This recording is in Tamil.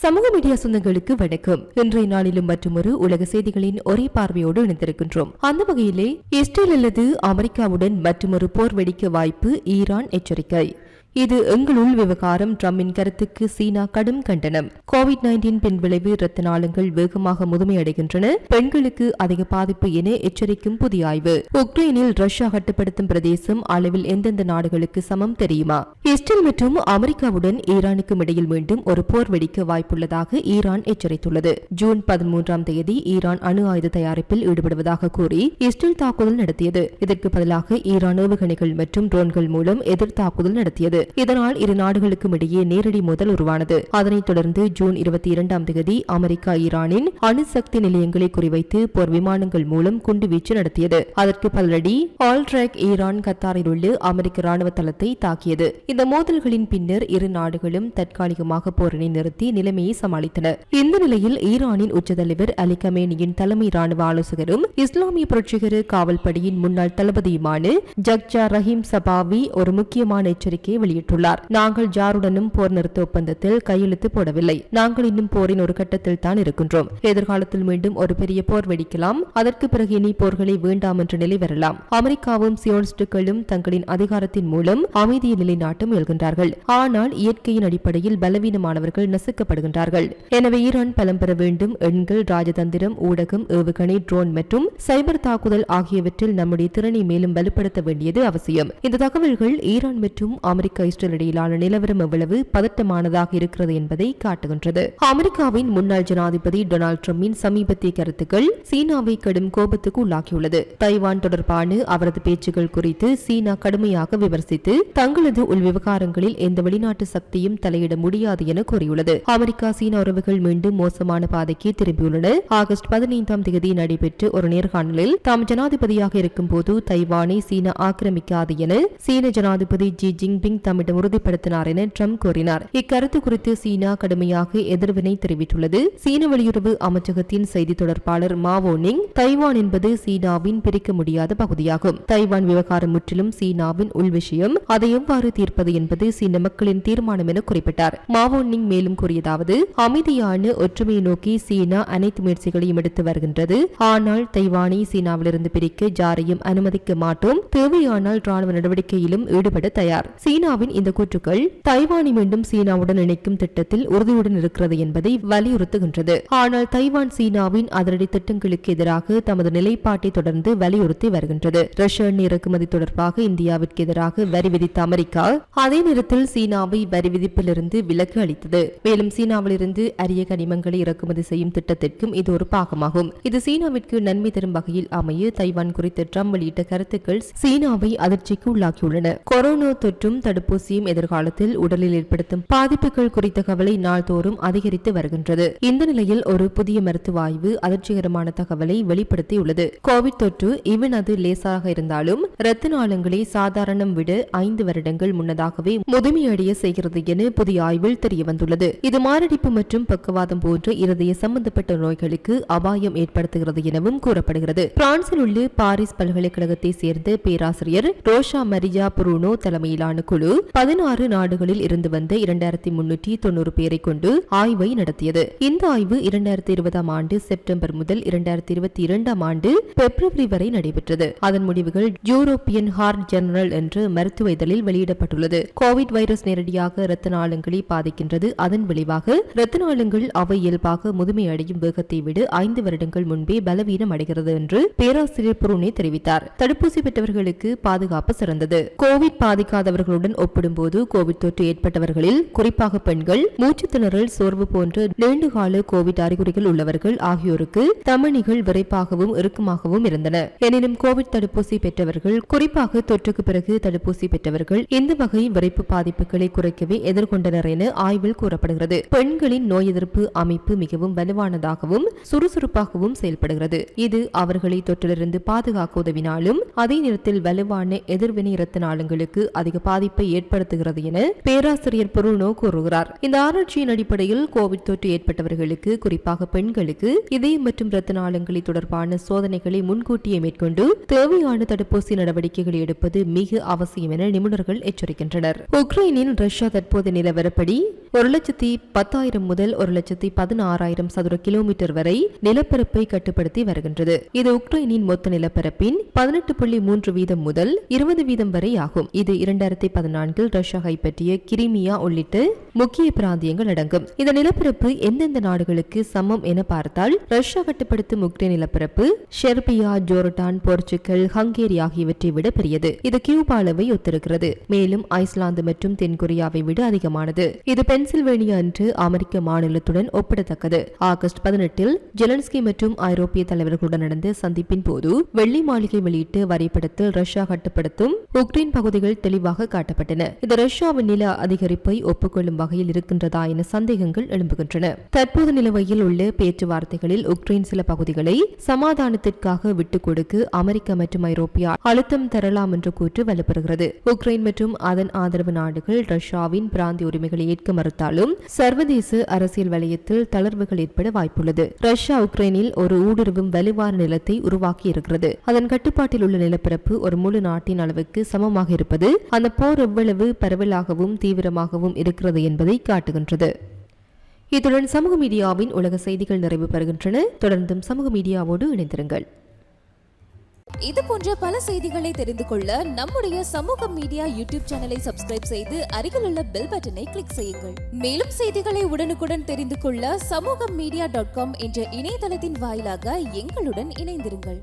சமூக மீடியா சொந்தங்களுக்கு வணக்கம். இன்றைய நாளிலும் மற்றொரு உலக செய்திகளின் ஒரே பார்வையோடு இணைந்திருக்கின்றோம். அந்த வகையிலே இஸ்ரேல் அல்லது அமெரிக்காவுடன் மற்றொரு போர் வெடிக்க வாய்ப்பு ஈரான் எச்சரிக்கை. இது எங்களுள் விவகாரம் ட்ரம்பின் கருத்துக்கு சீனா கடும் கண்டனம். கோவிட் நைன்டீன் பின் விளைவு இரத்த நாளங்கள் வேகமாக முதுமையடைகின்றன. பெண்களுக்கு அதிக பாதிப்பு என எச்சரிக்கும் புதிய ஆய்வு. உக்ரைனில் ரஷ்யா கட்டுப்படுத்தும் பிரதேசம் அளவில் எந்தெந்த நாடுகளுக்கு சமம் தெரியுமா? இஸ்ரேல் மற்றும் அமெரிக்காவுடன் ஈரானுக்கும் இடையில் மீண்டும் ஒரு போர் வெடிக்க வாய்ப்புள்ளதாக ஈரான் எச்சரித்துள்ளது. ஜூன் பதிமூன்றாம் தேதி ஈரான் அணு ஆயுத தயாரிப்பில் ஈடுபடுவதாக கூறி இஸ்ரேல் தாக்குதல் நடத்தியது. இதற்கு பதிலாக ஈரான் ஏவுகணைகள் மற்றும் ட்ரோன்கள் மூலம் எதிர் தாக்குதல் நடத்தியது. இதனால் இரு நாடுகளுக்கும் இடையே நேரடி மோதல் உருவானது. அதனைத் தொடர்ந்து ஜூன் இருபத்தி இரண்டாம் தேதி அமெரிக்கா ஈரானின் அணுசக்தி நிலையங்களை குறிவைத்து போர் விமானங்கள் மூலம் குண்டுவீச்சு நடத்தியது. அதற்கு பதிலடி ஆல்ட்ராக் ஈரான் கத்தாரில் உள்ள அமெரிக்க ராணுவ தளத்தை தாக்கியது. இந்த மோதல்களின் பின்னர் இரு நாடுகளும் தற்காலிகமாக போரினை நிறுத்தி நிலைமையை சமாளித்தன. இந்த நிலையில் ஈரானின் உச்சத்தலைவர் அலி கமேனியின் தலைமை ராணுவ ஆலோசகரும் இஸ்லாமிய புரட்சிகர காவல்படையின் முன்னாள் தளபதியுமான ஜக்ஜா ரஹீம் சபாவி ஒரு முக்கியமான எச்சரிக்கையை வெளியிட்டுள்ளார். நாங்கள் ஜாருடனும் போர் நிறுத்த ஒப்பந்தத்தில் கையெழுத்து போடவில்லை. நாங்கள் இன்னும் போரின் ஒரு கட்டத்தில் தான் இருக்கின்றோம். எதிர்காலத்தில் மீண்டும் ஒரு பெரிய போர் வெடிக்கலாம். அதற்கு பிறகு இனி போர்களை வேண்டாம் என்ற நிலை வரலாம். அமெரிக்காவும் சியோனிஸ்டுகளும் தங்களின் அதிகாரத்தின் மூலம் அமைதியை நிலைநாட்ட முயல்கின்றார்கள். ஆனால் இயற்கையின் அடிப்படையில் பலவீனமானவர்கள் நசுக்கப்படுகின்றார்கள். எனவே ஈரான் பலம் பெற வேண்டும். எண்கள் ராஜதந்திரம் ஊடகம் ஏவுகணை ட்ரோன் மற்றும் சைபர் தாக்குதல் ஆகியவற்றில் நம்முடைய திறனை மேலும் வலுப்படுத்த வேண்டியது அவசியம். இந்த தகவல்கள் ஈரான் மற்றும் அமெரிக்க இஸ்ரேல் இடையிலான நிலவரம் எவ்வளவு பதட்டமானதாக இருக்கிறது என்பதை காட்டுகின்றது. அமெரிக்காவின் முன்னாள் ஜனாதிபதி டொனால்டு டிரம்பின் சமீபத்திய கருத்துக்கள் சீனாவை கடும் கோபத்துக்கு உள்ளாக்கியுள்ளது. தைவான் தொடர்பான அவரது பேச்சுகள் குறித்து சீனா கடுமையாக விமர்சித்து தங்களது உள் விவகாரங்களில் எந்த வெளிநாட்டு சக்தியும் தலையிட முடியாது என கூறியுள்ளது. அமெரிக்கா சீனா உறவுகள் மீண்டும் மோசமான பாதைக்கு திரும்பியுள்ளன. ஆகஸ்ட் பதினைந்தாம் தேதி நடைபெற்ற ஒரு நேர்காணலில் தாம் ஜனாதிபதியாக இருக்கும் போது தைவானை சீனா ஆக்கிரமிக்காது என சீன ஜனாதிபதி ஜி ஜின்பிங் தம்மிடம் உறுதிப்படுத்தினார் என ட்ரம்ப் கூறினார். இக்கருத்து குறித்து சீனா கடுமையாக எதிர்வினை தெரிவித்துள்ளது. சீன வெளியுறவு அமைச்சகத்தின் செய்தி தொடர்பாளர் மாவோ நிங் தைவான் என்பது சீனாவின் பிரிக்க முடியாத பகுதியாகும். தைவான் விவகாரம் முற்றிலும் சீனாவின் உள் விஷயம். அதை எவ்வாறு தீர்ப்பது என்பது சீன மக்களின் தீர்மானம் என குறிப்பிட்டார். மாவோ நிங் மேலும் கூறியதாவது அமைதியான ஒற்றுமையை நோக்கி சீனா அனைத்து முயற்சிகளையும் எடுத்து வருகின்றது. ஆனால் தைவானை சீனாவிலிருந்து பிரிக்க ஜாரையும் அனுமதிக்க மாட்டோம். தேவையானால் ராணுவ நடவடிக்கையிலும் ஈடுபட தயார். சீனாவின் சீனாவின் இந்த கூற்றுக்கள் தைவானை மீண்டும் சீனாவுடன் இணைக்கும் திட்டத்தில் உறுதியுடன் இருக்கிறது என்பதை வலியுறுத்துகின்றது. ஆனால் தைவான் சீனாவின் அதிரடி திட்டங்களுக்கு எதிராக தமது நிலைப்பாட்டை தொடர்ந்து வலியுறுத்தி வருகின்றது. ரஷ்ய எண்ணெய் இறக்குமதி தொடர்பாக இந்தியாவிற்கு எதிராக வரி விதித்த அமெரிக்கா அதே நேரத்தில் சீனாவை வரி விதிப்பிலிருந்து விலக்கு அளித்தது. மேலும் சீனாவிலிருந்து அரிய கனிமங்களை இறக்குமதி செய்யும் திட்டத்திற்கும் இது ஒரு பாகமாகும். இது சீனாவிற்கு நன்மை தரும் வகையில் அமைய தைவான் குறித்து ட்ரம்ப் வெளியிட்ட கருத்துக்கள் சீனாவை அதிர்ச்சிக்கு உள்ளாக்கியுள்ளன. கொரோனா தொற்றும் தடுப்பு தடுப்பூசியும் எதிர்காலத்தில் உடலில் ஏற்படுத்தும் பாதிப்புகள் குறித்த கவலை நாள்தோறும் அதிகரித்து வருகின்றது. இந்த நிலையில் ஒரு புதிய மருத்துவ ஆய்வு அதிர்ச்சிகரமான தகவலை வெளிப்படுத்தியுள்ளது. கோவிட் தொற்று இவன் அது லேசாக இருந்தாலும் இரத்த நாளங்களை சாதாரணம் விட ஐந்து வருடங்கள் முன்னதாகவே முதுமையடைய செய்கிறது என புதிய ஆய்வில் தெரியவந்துள்ளது. இது மாரடைப்பு மற்றும் பக்கவாதம் போன்ற இருதய சம்பந்தப்பட்ட நோய்களுக்கு அபாயம் ஏற்படுத்துகிறது எனவும் கூறப்படுகிறது. பிரான்சில் உள்ள பாரிஸ் பல்கலைக்கழகத்தை சேர்ந்த பேராசிரியர் ரோஷா மரியா புரூனோ தலைமையிலான குழு பதினாறு நாடுகளில் இருந்து வந்த இரண்டாயிரத்தி முன்னூற்றி தொண்ணூறு பேரை கொண்டு ஆய்வை நடத்தியது. இந்த ஆய்வு இரண்டாயிரத்தி இருபதாம் ஆண்டு செப்டம்பர் முதல் இரண்டாயிரத்தி இருபத்தி இரண்டாம் ஆண்டு பிப்ரவரி வரை நடைபெற்றது. அதன் முடிவுகள் யூரோப்பியன் ஹார்ட் ஜெனரல் என்று மருத்துவ இதழில் வெளியிடப்பட்டுள்ளது. கோவிட் வைரஸ் நேரடியாக இரத்த நாளங்களை பாதிக்கின்றது. அதன் விளைவாக இரத்த நாளங்கள் அவை இயல்பாக முதுமையடையும் வேகத்தை விட ஐந்து வருடங்கள் முன்பே பலவீனம் அடைகிறது என்று பேராசிரியர் புருனே தெரிவித்தார். தடுப்பூசி பெற்றவர்களுக்கு பாதுகாப்பு சிறந்தது. கோவிட் பாதிக்காதவர்களுடன் ஒப்பிடும்போது கோவிட் தொற்று ஏற்பட்டவர்களில் குறிப்பாக பெண்கள் மூச்சு திணறல் சோர்வு போன்ற நீண்டகால கோவிட் அறிகுறிகள் உள்ளவர்கள் ஆகியோருக்கு தமணிகள் விரைப்பாகவும் இறுக்கமாகவும் இருந்தன. எனினும் கோவிட் தடுப்பூசி பெற்றவர்கள் குறிப்பாக தொற்றுக்கு பிறகு தடுப்பூசி பெற்றவர்கள் இந்த வகை விரைப்பு பாதிப்புகளை குறைக்கவே எதிர்கொண்டனர் என ஆய்வில் கூறப்படுகிறது. பெண்களின் நோய் எதிர்ப்பு அமைப்பு மிகவும் வலுவானதாகவும் சுறுசுறுப்பாகவும் செயல்படுகிறது. இது அவர்களை தொற்றிலிருந்து பாதுகாக்க உதவினாலும் அதே நேரத்தில் வலுவான எதிர்வினை இரத்த நாளங்களுக்கு அதிக பாதிப்பை ஏற்படுத்துகிறது என பேராசிரியர் புருனோ கூறுகிறார். இந்த ஆராய்ச்சியின் அடிப்படையில் கோவிட் தொற்று ஏற்பட்டவர்களுக்கு குறிப்பாக பெண்களுக்கு இதயம் மற்றும் இரத்த நாளங்களை தொடர்பான சோதனைகளை முன்கூட்டியே மேற்கொண்டு தேவையான தடுப்பூசி நடவடிக்கைகளை எடுப்பது மிக அவசியம் என நிபுணர்கள் எச்சரிக்கின்றனர். உக்ரைனின் ரஷ்யா தற்போது நிலவரப்படி ஒரு லட்சத்தி பத்தாயிரம் முதல் ஒரு லட்சத்தி பதினாறாயிரம் சதுர கிலோமீட்டர் வரை நிலப்பரப்பை கட்டுப்படுத்தி வருகின்றது. இது உக்ரைனின் மொத்த நிலப்பரப்பின் பதினெட்டு புள்ளி மூன்று வீதம் முதல் இருபது வீதம் வரை ஆகும். இது இரண்டாயிரத்தி நான்கில் ரஷ்யா கைப்பற்றிய கிரிமியா உள்ளிட்ட முக்கிய பிராந்தியங்கள் அடங்கும். இந்த நிலப்பரப்பு எந்தெந்த நாடுகளுக்கு சமம் என பார்த்தால் ரஷ்யா கட்டுப்படுத்தும் உக்ரைன் நிலப்பரப்பு ஷெர்பியா ஜோர்டான் போர்ச்சுகல் ஹங்கேரி ஆகியவற்றை விட பெரியது. இது கியூபா அளவை ஒத்திருக்கிறது. மேலும் ஐஸ்லாந்து மற்றும் தென்கொரியாவை விட அதிகமானது. இது பென்சில்வேனியா என்று அமெரிக்க மாநிலத்துடன் ஒப்பிடத்தக்கது. ஆகஸ்ட் பதினெட்டில் ஜெலன்ஸ்கி மற்றும் ஐரோப்பிய தலைவர்களுடன் நடந்த சந்திப்பின் போது வெள்ளி மாளிகை வெளியிட்டு வரைபடத்தில் ரஷ்யா கட்டுப்படுத்தும் உக்ரைன் பகுதிகள் தெளிவாக காட்டப்பட்டது. காட்டப்பட்டன இது ரஷ்யாவின் நில அதிகரிப்பை ஒப்புக்கொள்ளும் வகையில் இருக்கின்றதா என சந்தேகங்கள் எழும்புகின்றன. தற்போது நிலவையில் உள்ள பேச்சுவார்த்தைகளில் உக்ரைன் சில பகுதிகளை சமாதானத்திற்காக விட்டுக் கொடுக்க அமெரிக்கா மற்றும் ஐரோப்பியா அழுத்தம் தரலாம் என்ற கூற்று வலுப்பெறுகிறது. உக்ரைன் மற்றும் அதன் ஆதரவு நாடுகள் ரஷ்யாவின் பிராந்திய உரிமைகளை ஏற்க மறுத்தாலும் சர்வதேச அரசியல் வலயத்தில் தளர்வுகள் ஏற்பட வாய்ப்புள்ளது. ரஷ்யா உக்ரைனில் ஒரு ஊடுருவும் வலுவான நிலத்தை உருவாக்கி இருக்கிறது. அதன் கட்டுப்பாட்டில் உள்ள நிலப்பரப்பு ஒரு முழு நாட்டின் அளவுக்கு சமமாக இருப்பது அந்த போர் எவ்வளவு பரவலாகவும் தீவிரமாகவும் இருக்கிறது என்பதை காட்டுகின்றது. இத்துடன் சமூக மீடியாவின் உலக செய்திகள் நிறைவு பெறுகின்றன. தொடர்ந்தும் சமூக மீடியாவோடு இணைந்திருங்கள். இது போன்ற பல செய்திகளை தெரிந்து கொள்ள நம்முடைய சமூக மீடியா யூடியூப் சேனலை சப்ஸ்கிரைப் செய்து அருகில் உள்ள பெல் பட்டனை கிளிக் செய்யுங்கள். மேலும் செய்திகளை உடனுக்குடன் தெரிந்து கொள்ள சமூக மீடியா டாட் காம் என்ற இணையதளத்தின் வாயிலாக எங்களுடன் இணைந்திருங்கள்.